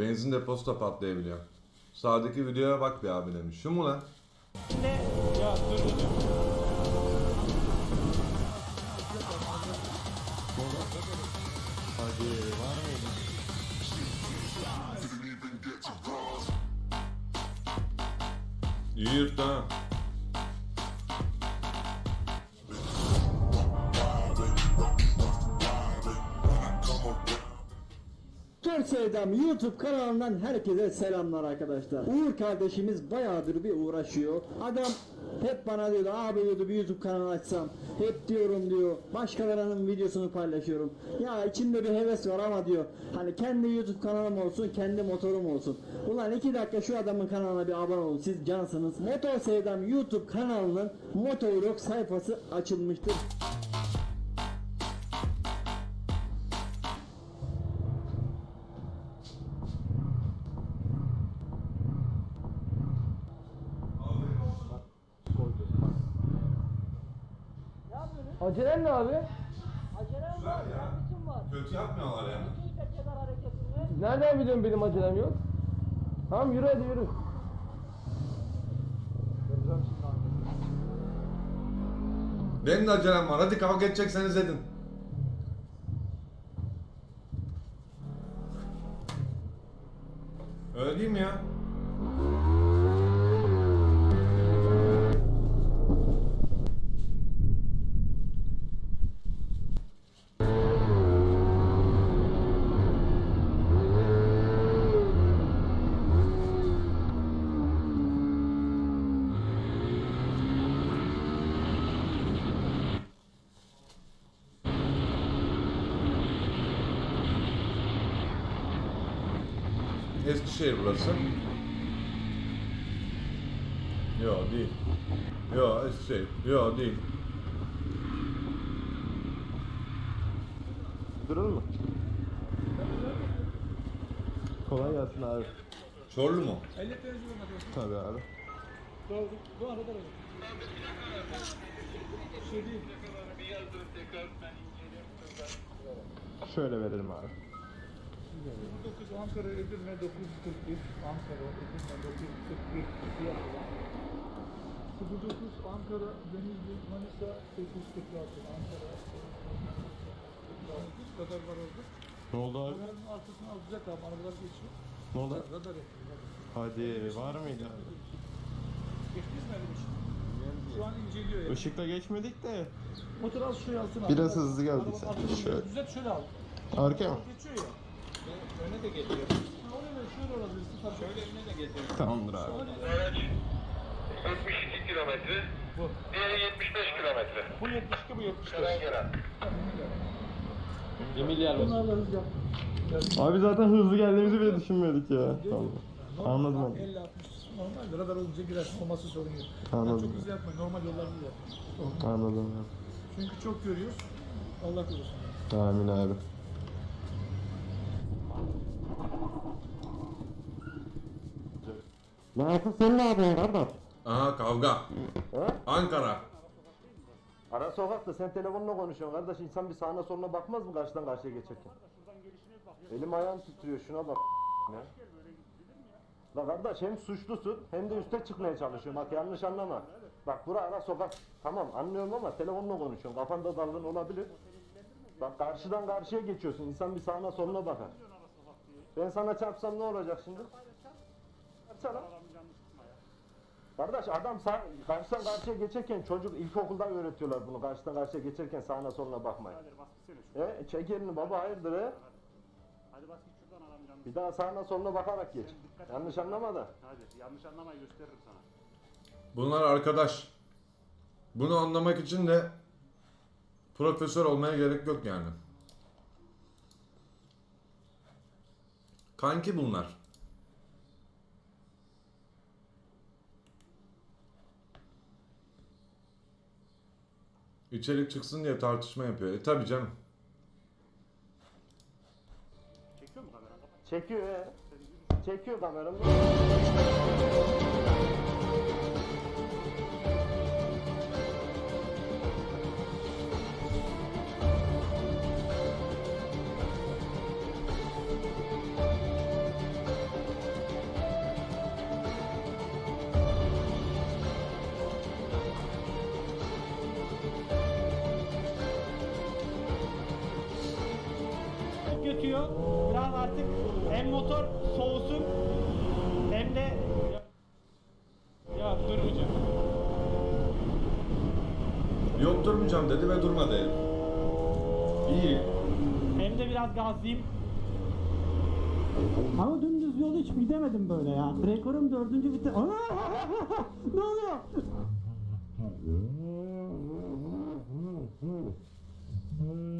Benzin deposu da patlayabiliyor. Sağdaki videoya bak bir abi demiş. Şu mu lan? Ya dur dur. Hadi ha. Motor Sevdam YouTube kanalından herkese selamlar arkadaşlar. Uğur kardeşimiz bayağıdır bir uğraşıyor. Adam hep bana diyordu abi diyordu bir YouTube kanalı açsam. Hep diyorum diyor başkalarının videosunu paylaşıyorum. Ya içimde bir heves var ama diyor hani kendi YouTube kanalım olsun kendi motorum olsun. Ulan iki dakika şu adamın kanalına bir abone olun siz cansınız. Motor Sevdam YouTube kanalının Motovlog sayfası açılmıştır. Acelen ne abi? Acelem var, yanlışım var. Kötü yapmıyorlar yani. İki dakikada hareketini. Nereden biliyorsun benim acelem yok? Tamam yürü hadi yürü. Benim de acelem var. Hadi kavga edecekseniz edin. Öyle değil mi ya? Eskişehir burası. Yo değil. Yo Eskişehir. Yo değil. Durur mu? Kolay gelsin abi. Çorlu mu? Tabii abi. Bu arada da. Şöyle verelim abi. 9 Ankara Edirne 941 Ankara Edirne 941 fiyatı. 09 Ankara Denizli Manisa 846 Ankara Bu kadar var orada. Ne oldu abi? Bunların arkasına alacak abi arabalar geçiyor. Ne oldu? Radar yapıyor. Hadi var mıydı abi? Geçtiniz mi öyle bir şey? Şu an inceliyor yani. Işıkla geçmedik de. Motor az şuraya alsın abi. Biraz hızlı arkasını Şöyle. Düzelt şöyle al. Arkaya mı? Geçiyor ya. Öne de da şöyle olabilirsin. Şöyle öne de geliyor. Tamamdır abi. Araç 62 kilometre. Bu. Diğeri 75 kilometre. Bu 72 bu 75. Şuradan gelen. Hız yap. Abi zaten hızlı geldiğimizi bile düşünmüyorduk ya. Tamam. Anladım Normal abi. 50 60 normal. Radar olunca girersin olması sorun yok. Anladım. Yani çok hızlı yapmayın. Normal yollarda yapın. Anladım abi. Çünkü çok görüyoruz. Allah korusun. Amin abi. Nasıl sen ne yapıyorsun kardeş? Aha kavga. Ankara. Ara sokakta sen telefonla konuşuyorsun kardeş insan bir sağına soluna bakmaz mı karşıdan karşıya geçerken? Elim ayağım titriyor şuna bak ya. La kardeş hem suçlusun hem de üste çıkmaya çalışıyorsun bak yanlış anlama. Bak bura ara sokak tamam anlıyorum ama telefonla konuşuyorsun kafanda darlığın olabilir. Bak karşıdan karşıya geçiyorsun insan bir sağına soluna bakar. Ben sana çarpsam ne olacak şimdi? Çarpsana. Kardeş adam karşıdan karşıya geçerken çocuk ilkokulda öğretiyorlar bunu. Karşıdan karşıya geçerken sağına soluna bakmayın. E, çek elini baba hayırdır he? Hadi bas git şuradan adam canım. Bir daha sağına soluna bakarak geç. Yanlış anlama da. Hadi yanlış anlamayı gösteririm sana. Bunlar arkadaş. Bunu anlamak için de profesör olmaya gerek yok yani. Kanki bunlar. İçerik çıksın diye tartışma yapıyor. E tabi canım. Çekiyor mu kameran? Kapat. Çekiyor. Çekiyor kameramı. Gerekiyor. Biraz artık hem motor soğusun hem de ya durmayacağım. Yok durmayacağım dedi ve durmadı herif. İyi. Hem de biraz gazlayayım. Ama dümdüz yol hiç gidemedim böyle ya. Rekorum dördüncü vites. Ana! ne oluyor?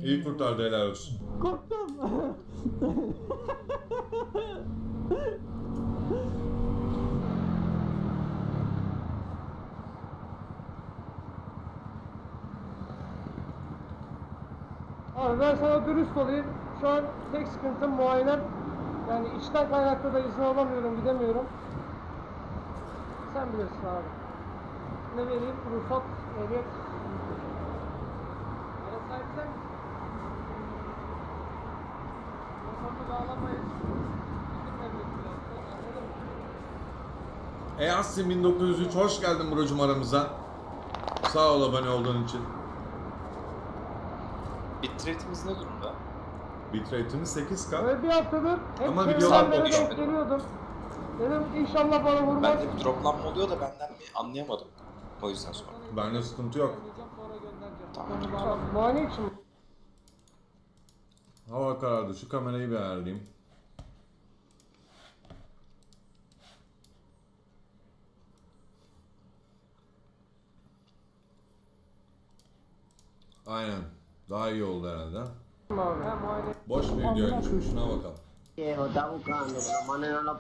İyi kurtardı helal olsun. Korktum. Abi ben sana dürüst olayım. Şu an tek sıkıntım muayenem. Yani işten kaynaklı da izin alamıyorum, gidemiyorum. Sen bilirsin abi. Ne vereyim? Ruhsat, ehliyet. E Assim 1903 hoş geldin brocum aramıza. Sağ ol abone olduğun için. Bitrate'imiz ne durumda? Bitrate'imiz 8K. Böyle bir haftadır hep Ama Ama videolar denk geliyordum. Dedim inşallah bana vurmaz. Bende bir droplanma oluyor da benden mi anlayamadım. O yüzden sonra. Bende sıkıntı yok. Tamam. Muayene için mi? Hava karardı. Şu kamerayı bir ayarlayayım. Aynen. Daha iyi oldu herhalde. Boş bir videoymuş. Şuna bakalım. Viejo, está buscando, pero lo.